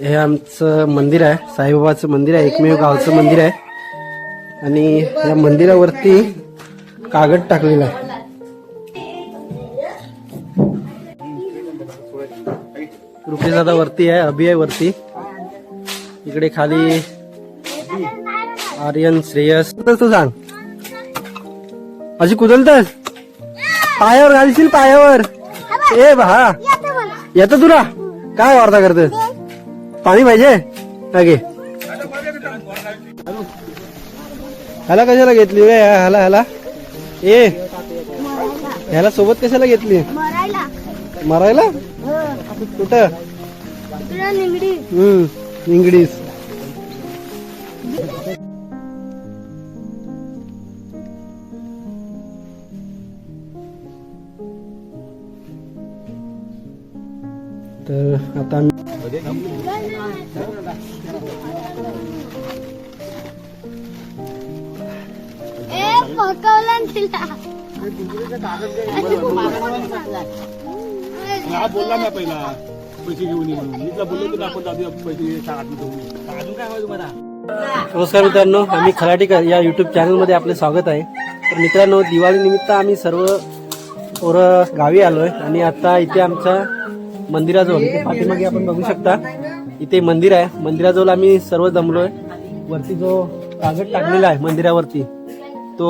हे आमचं मंदिर आहे साईबाबाचं मंदिर आहे एकमेव गावचं मंदिर आहे. आणि या मंदिरावरती कागद टाकलेला आहे. दादा वरती आहे अभि आहे वरती इकडे खाली आर्यन श्रेयस. तू सांग. अशी कुदलतस? पायावर घालशील पायावर. ए बहा येतं तुला. काय वार्ता करते पाणी पाहिजे? अगे ह्याला कशाला घेतली रे? ह्याला ह्याला? ए ह्याला सोबत कशाला घेतली? मरायला. मारायला? कुठं? हम्म इंग्लिश तर आता हा बोलला ना पहिला. पैसे घेऊन ये म्हणून. तुला बोललो की आपण जाऊया पैसे अजून काय हवं तुम्हाला? नमस्कार मित्रांनो आम्ही खराटीकर या युट्यूब चॅनलमध्ये आपले स्वागत आहे. तर मित्रांनो दिवाळी निमित्त आम्ही सर्व पोरं गावी आलोय आणि आता इथे आमच्या मंदिराजवळ. इथे पाठीमागे आपण बघू शकता इथे मंदिर आहे. मंदिराजवळ आम्ही सर्व जमलोय. वरती जो कागद टाकलेला आहे मंदिरावरती तो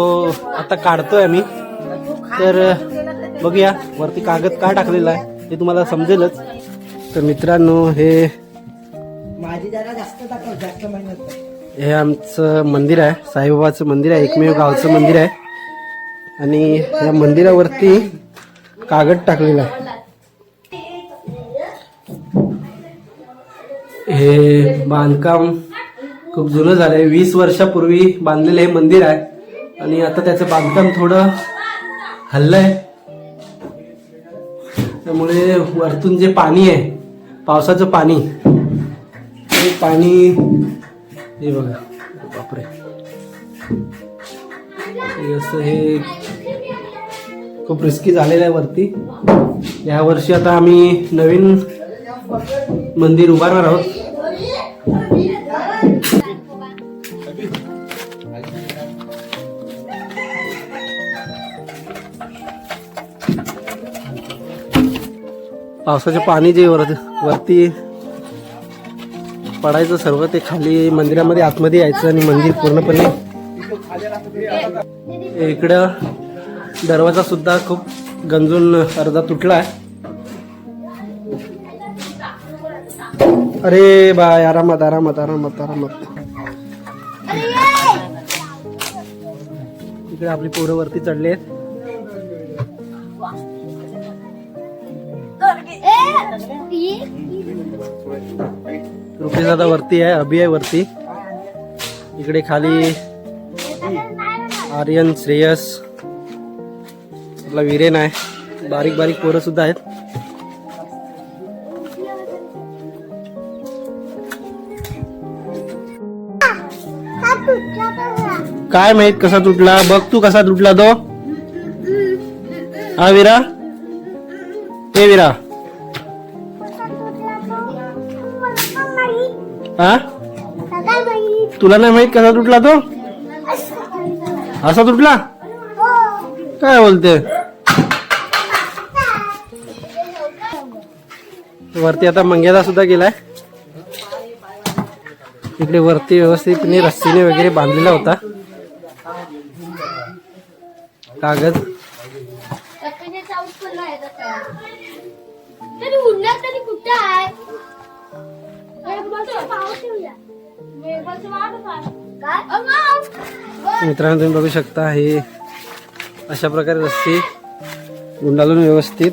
आता काढतोय आम्ही. तर बघूया वरती कागद का टाकलेला आहे हे तुम्हाला समजेलच. तर मित्रांनो हे हे आमचं मंदिर आहे. साईबाबाचं मंदिर आहे एकमेव गावचं मंदिर आहे. आणि या मंदिरावरती कागद टाकलेला आहे. हे बांधकाम खूप जुनं झालं आहे वीस वर्षापूर्वी बांधलेलं हे मंदिर आहे. आणि आता त्याचं बांधकाम थोडं हल्लंय. त्यामुळे वरतून जे पाणी आहे पावसाचं पाणी ते पाणी हे बघा. बापरे. असं हे खूप रिस्की झालेलं आहे वरती. यावर्षी आता आम्ही नवीन मंदिर उभारणार आहोत. पावसाचे पाणी जे वर वरती पडायचं सर्व ते खाली मंदिरामध्ये आतमध्ये यायचं आणि मंदिर पूर्णपणे इकडं दरवाजा सुद्धा खूप गंजून अर्धा तुटला आहे. अरे बाय आरामात आरामात आरामात आरामात. इकडे आपली पोरं वरती चढली आहेत दादा वरती आहे अभि आहे वरती. इकडे खाली आर्यन श्रेयस आपला विरेन आहे. बारीक बारीक पोरं सुद्धा आहेत. काय माहीत कसा तुटला? बघ तू कसा तुटला तो. हा विरा? हे विरा. हा? तुला नाही माहीत कसा तुटला तो? असा तुटला? काय बोलते? वरती आता मंग्याला सुद्धा गेलाय. इकडे वरती व्यवस्थितपणे रस्सीने वगैरे बांधलेला होता कागद. मित्रांनो तुम्ही बघू शकता हे अशा प्रकारे रस्सी गुंडाळून व्यवस्थित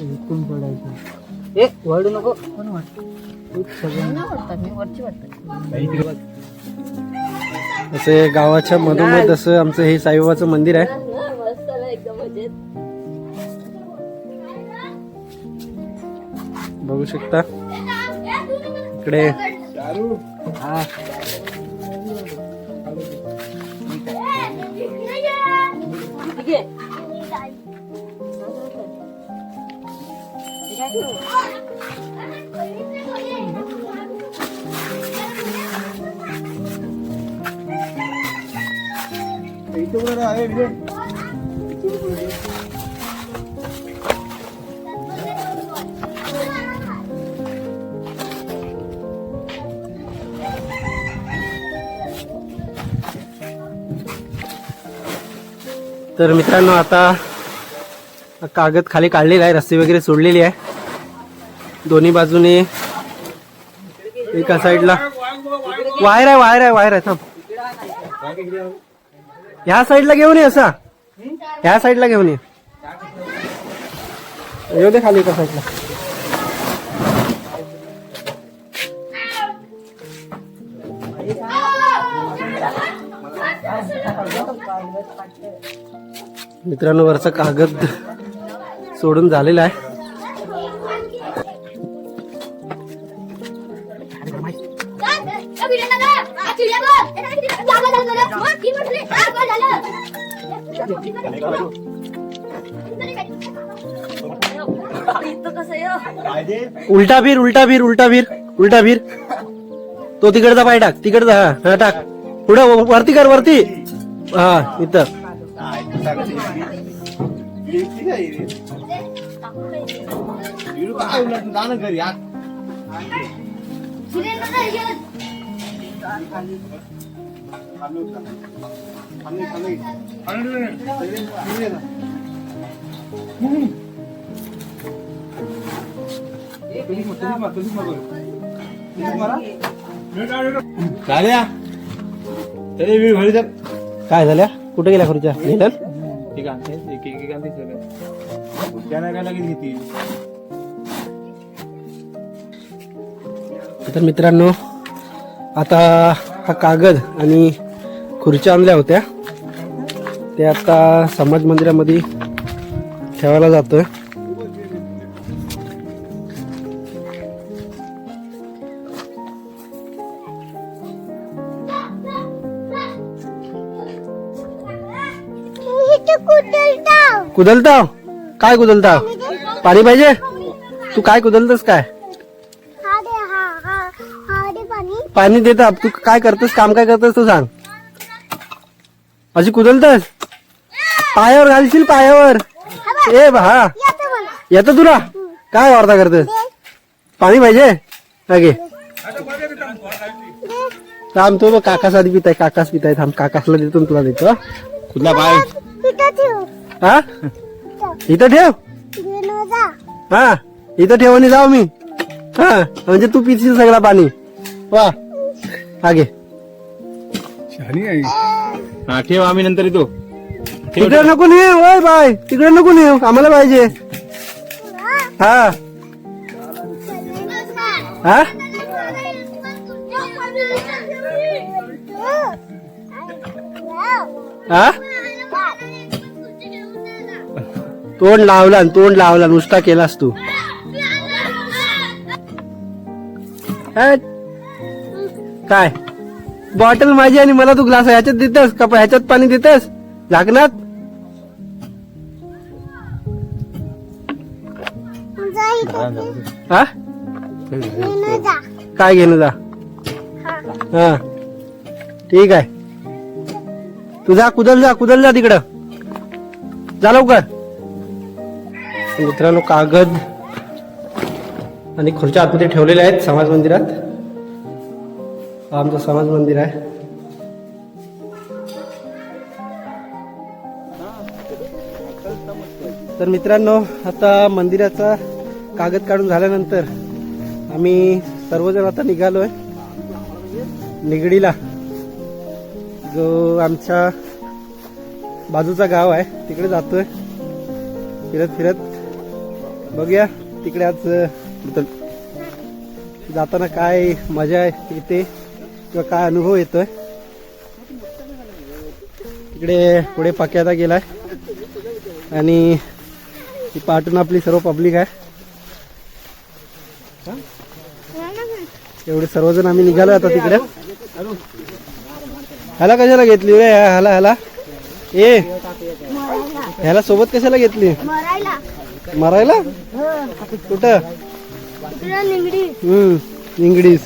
एक हो ए नको. हो. हो, हो. हा असे गावाच्या मधोमध असं आमचं हे साईबाबाचं मंदिर आहे. बघू शकता. इकडे. हा. तर मित्रांनो आता कागद खाली काढलेला आहे रस्ते वगैरे सोडलेली आहे. दोन्ही बाजूने एका साईडला. वायर आहे वायर आहे वायर आहे थांब. ह्या साईडला घेऊन ये असा. ह्या साईडला घेऊन ये. येऊ दे खाली एका साईडला. मित्रांनो वरचा कागद सोडून झालेला आहे. उलटा फिर उलटा फिर उलटा फिर उलटा फिर. तो तिकडचा पाय टाक तिकडचा हा हा टाक. पुढं वरती कर वरती. हा इथं. झाल्या तरी वेळ घरी काय झाल्या कुठे गेल्या खुर्च्या? नेलं ठीक आहे एक एक एक आणते सगळं त्याला काय लागेल किती तर मित्रांनो आता हा कागद आणि खुर्च्या आणल्या होत्या. ते आता समाज मंदिरामध्ये ठेवायला जातोय. कुदलताव काय कुदलताव पाणी पाहिजे? तू काय कुदलतस काय? पाणी देता तू काय करतोस? काम काय करतोस तू सांग. अशी कुदलतस? पायावर घालशील पायावर. ए भा येतं तुला. काय वार्ता करतोस? पाणी पाहिजे? अगे थांब तो काकास आधी पिताय काकास पिताय. थांब काकासला देतो तुला देतो हा. कुठला पाय हा? इथं ठेव. हा इथं ठेव आणि जाऊ मी. हा म्हणजे तू पिशील सगळा पाणी. वा. आगे हा ठेव आम्ही नंतर येतो. तिकडे नको नेऊ ओय बाय. तिकडे नको नेऊ आम्हाला पाहिजे. हा. हा? हा? तोंड लावला तोंड लावला नुसता केलास तू. काय? बॉटल माझी आणि मला तू ग्लास ह्याच्यात देतेस का? ह्याच्यात पाणी देतेस? झाकणात? हा? काय घेणं जा? हा. ठीक आहे. तू जा कुदल जा कुदल जा तिकडं. जा लवकर. मित्रांनो कागद आणि खुर्च्या आतमध्ये ठेवलेल्या आहेत समाज मंदिरात. हा आमचं समाज मंदिर आहे. तर मित्रांनो आता मंदिराचा कागद काढून झाल्यानंतर आम्ही सर्वजण आता निघालोय निगडीला. जो आमच्या बाजूचा गाव आहे तिकडे जातोय. फिरत फिरत बघूया तिकडे आज जाताना काय मजा येते किंवा काय अनुभव येतोय. तिकडे पुढे पाक्याचा गेलाय. आणि ती पाठून आपली सर्व पब्लिक आहे. एवढे सर्वजण आम्ही निघालो आता तिकडे. ह्याला कशाला घेतली रे? ह्याला ह्याला? ए ह्याला सोबत कशाला घेतली? मारायला? कुठं? हम्म इंग्लिश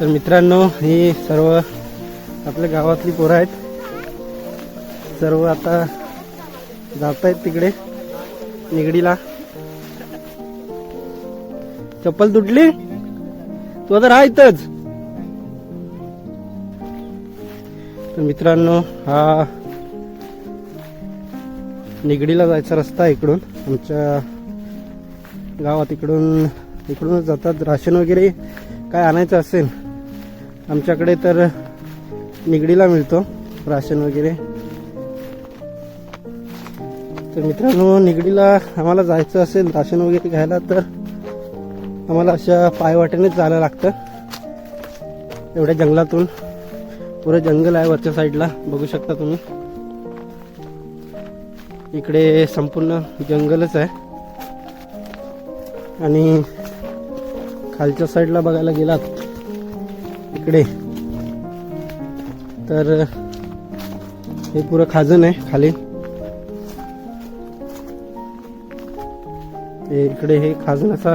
तर मित्रांनो ही सर्व आपल्या गावातली पोरं आहेत. सर्व आता जात आहेत तिकडे. निगडीला. चप्पल तुटली? तू आता राहा मित्रांनो हा निगडीला जायचा रस्ता आहे इकडून. आमच्या गावात इकडून इकडूनच जातात. राशन वगैरे काय आणायचं असेल आमच्याकडे तर निगडीला मिळतो राशन वगैरे. तर मित्रांनो निगडीला आम्हाला जायचं असेल राशन वगैरे घ्यायला तर आम्हाला अशा पायवाटेनेच जायला लागतं. एवढ्या जंगलातून. पुरं जंगल आहे वरच्या साईडला. बघू शकता तुम्ही. इकडे संपूर्ण जंगलच आहे. आणि खालच्या साईडला बघायला गेलात इकडे. तर हे पुरं खाजन आहे खाली. हे इकडे हे खाजनाचा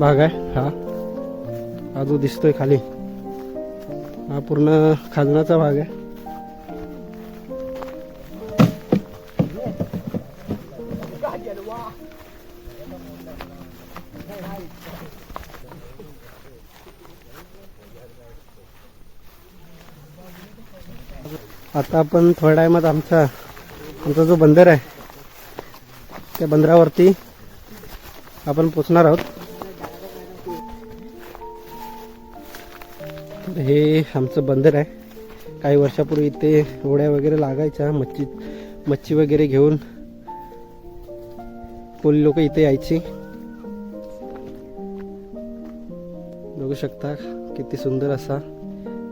भाग आहे हा. हा जो दिसतोय खाली. हा पूर्ण खाजनाचा भाग आहे. आता आपण थोड्या टायमात आमचा आमचा जो बंदर आहे त्या बंदरावरती आपण पोचणार आहोत. हे आमचं बंदर आहे. काही वर्षापूर्वी इथे होड्या वगैरे लागायच्या मच्छी मच्छी वगैरे घेऊन कोळी लोक इथे यायची. बघू शकता किती सुंदर असा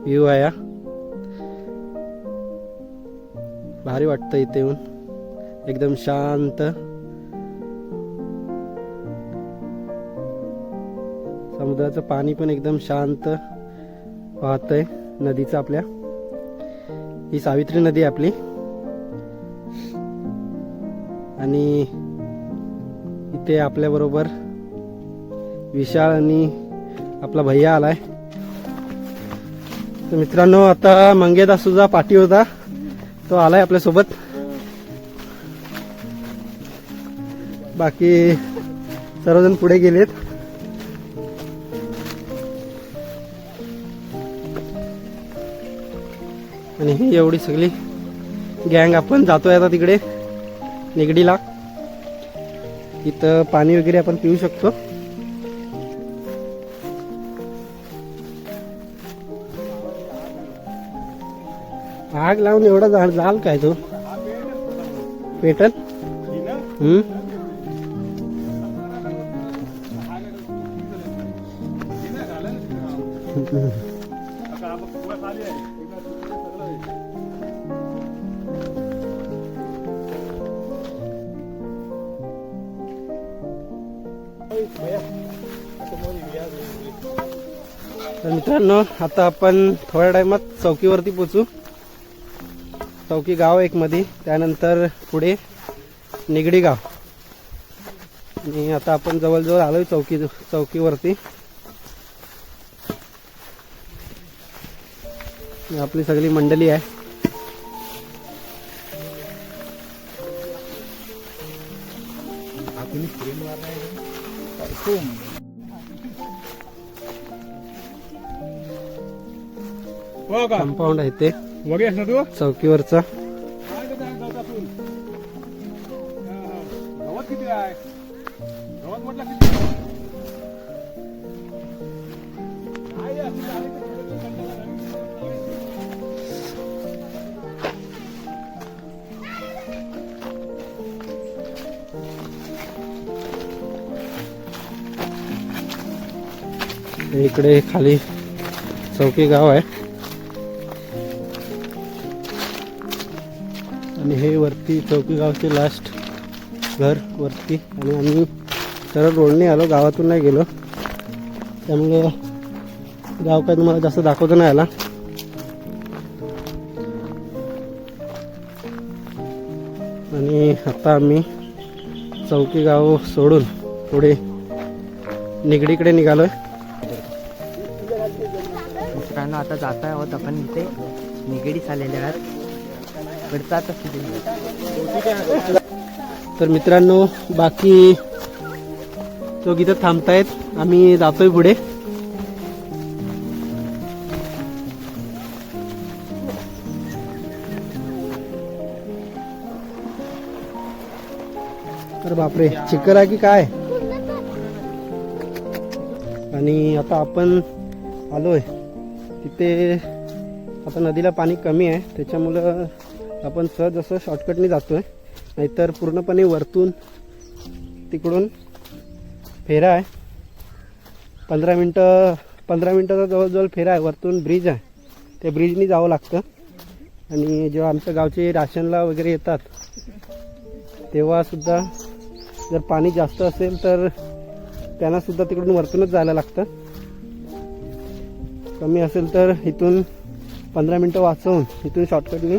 व्ह्यू आहे. भारी वाटतं इथे येऊन. एकदम शांत. समुद्राचं पाणी पण एकदम शांत वाहतंय नदीचं आपल्या. ही सावित्री नदी आहे आपली. आणि इथे आपल्या बरोबर विशाल आणि आपला भैया आलाय. तर मित्रांनो आता मंगेदास सुद्धा पाठी होता. तो आलाय आपल्यासोबत. बाकी सर्वजण पुढे गेलेत. ही एवढी सगळी गँग आपण जातोय आता तिकडे निगडीला. इथं पाणी वगैरे आपण पिऊ शकतो. आग लावून एवढा झाड जाल काय तो? पेटल? हम्म? तर मित्रांनो आता आपण थोड्या टायमात चौकीवरती पोचू. चौकी गाव एक मध्ये त्यानंतर पुढे निगडी गाव. आणि आता आपण जवळजवळ आलो चौकी चौकीवरती. आपली सगळी मंडळी आहे. हो झालं तर कंटाळा आला. इकडे खाली चौकी गाव आहे. आणि हे वरती चौकी गावचे लास्ट घर वरती. आणि आम्ही सरळ रोडने आलो गावातून नाही गेलो. त्यामुळे गाव काय तुम्हाला जास्त दाखवता नाही आला. आणि आता आम्ही चौकी गाव सोडून पुढे निगडीकडे निघालोय. ना आता जात आहोत आपण इथे. निगडीच आलेले आहात. तर मित्रांनो बाकी लोक इथं थांबतायत आम्ही जातोय पुढे. तर बापरे चिकर आहे की काय? आणि आता आपण आलोय. तिथे आता नदीला पाणी कमी आहे त्याच्यामुळं आपण सहज असं शॉर्टकटने जातोय. नाहीतर पूर्णपणे वरतून तिकडून फेरा आहे. पंधरा मिनटं पंधरा मिनटाचा जवळजवळ फेरा आहे. वरतून ब्रिज आहे. त्या ब्रिजनी जावं लागतं. आणि जेव्हा आमच्या गावचे राशनला वगैरे येतात तेव्हासुद्धा जर पाणी जास्त असेल तर त्यांनासुद्धा तिकडून वरतूनच जायला लागतं. कमी असेल तर इथून पंधरा मिनटं वाचवून इथून शॉर्टकटनी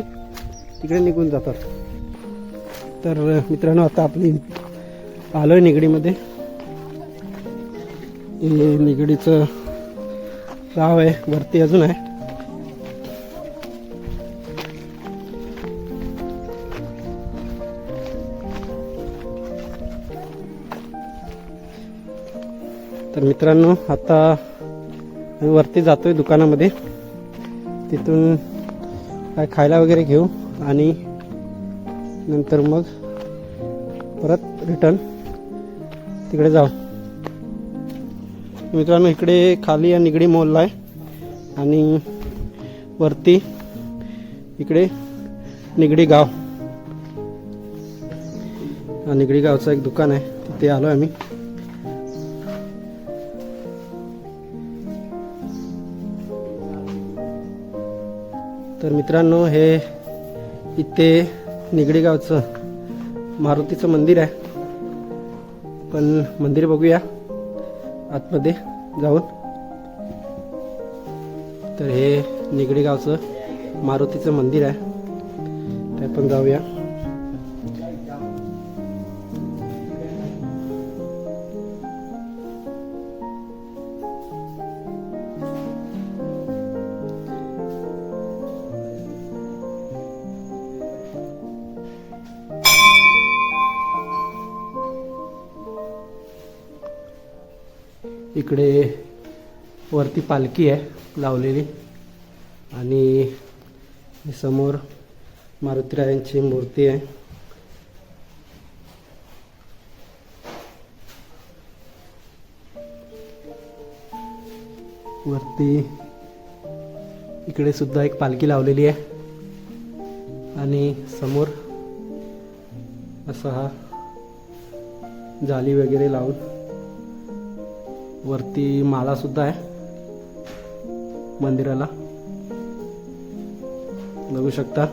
तिकडे निघून जातात. तर मित्रांनो आता आपली आलो आहे निगडीमध्ये. हे निगडीचं गाव आहे वरती अजून आहे. तर मित्रांनो आता आम्ही वरती जातोय दुकानामध्ये. तिथून काय खायला वगैरे घेऊ? आणि नंतर मग परत रिटर्न तिकडे जाऊ. मित्रांनो इकडे खाली या निगडी मोलला आहे. आणि वरती इकडे निगडी गाव. हा निगडी गावचं एक दुकान आहे. तिथे आलो आम्ही. तर मित्रांनो हे इथे निगडी गावचं मारुतीचं मंदिर आहे. पण मंदिर बघूया आतमध्ये जाऊन. तर हे निगडी गावचं मारुतीचं मंदिर आहे. ते आपण जाऊया. वरती पालखी आहे लावलेली. आणि समोर मारुतीरायांची मूर्ती आहे. वरती इकडे सुद्धा एक पालखी लावलेली आहे. आणि समोर असा हा जाली वगैरे लावून वरती माला सुद्धा आहे. मंदिराला. बघू शकता.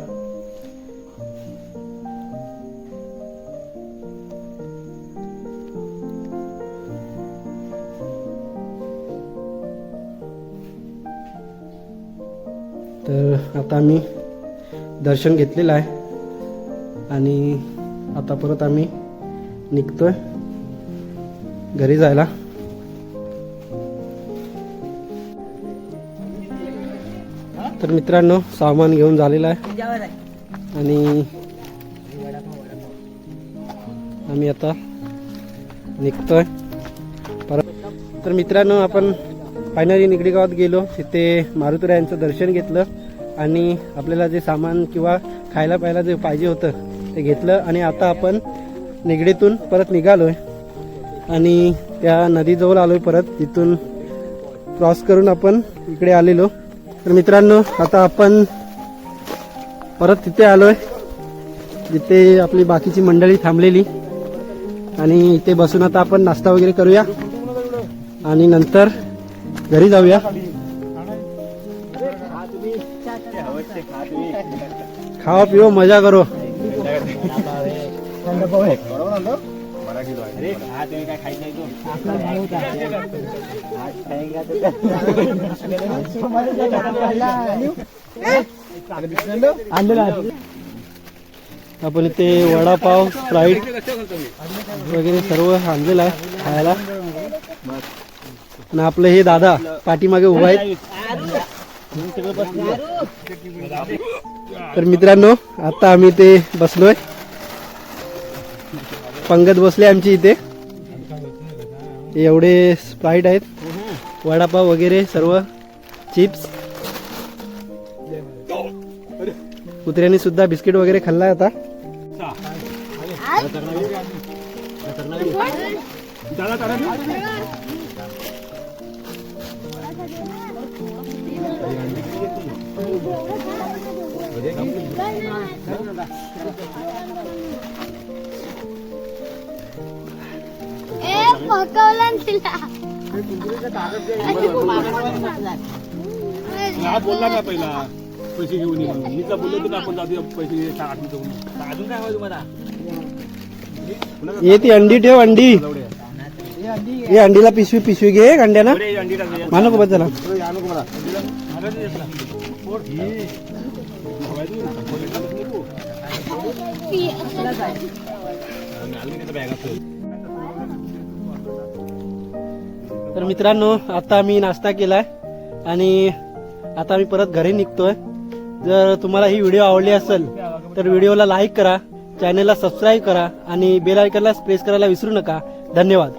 तर आता आम्ही दर्शन घेतलेलं आहे. आणि आता परत आम्ही निघतोय घरी जायला. तर मित्रांनो सामान घेऊन झालेलं आहे. आणि आम्ही आता निघतोय. परत तर मित्रांनो आपण फायनली निगडी गावात गेलो. तिथे मारुतीरायांचं दर्शन घेतलं आणि आपल्याला जे सामान किंवा खायला प्यायला जे पाहिजे होतं ते घेतलं आणि आता आपण निगडीतून परत निघालोय. आणि त्या नदीजवळ आलोय परत. तिथून क्रॉस करून आपण इकडे आलेलो. तर मित्रांनो आता आपण परत तिथे आलोय. जिथे आपली बाकीची मंडळी थांबलेली. आणि इथे बसून आता आपण नाश्ता वगैरे करूया. आणि नंतर घरी जाऊया. खावा पिओ मजा करो. आपण इथे वडापाव स्प्राईट वगैरे सर्व आणलेलं आहे खायला. आणि आपलं हे दादा पाठीमागे उभा आहेत. तर मित्रांनो आता आम्ही ते बसलोय. पंगत बसले आमची इथे. एवढे स्प्राईट आहेत. वडापाव वगैरे सर्व चिप्स. कुत्र्यांनी सुद्धा बिस्किट वगैरे खाल्लाय आता. ए तिला. हा बोलला ना पहिला? पैसे घेऊन ये म्हणून. मी तुला बोललो ना आपण जाऊया पैसे घे, म्हणून अजून काय हवं तुम्हाला? ये ती अंडी ठेव अंडी. ये अंडीला पिशवी पिशवी घे अंड्याना एवढे अंडी टाकूया. मानो को बॅगा तर मित्रांनो आता आम्ही नाश्ता केलाय आणि आता आम्ही परत घरी निघतोय. जर तुम्हाला ही व्हिडिओ आवडली असेल तर व्हिडिओला लाईक करा चॅनलला सबस्क्राईब करा आणि बेल आयकनला प्रेस करायला विसरू नका. धन्यवाद.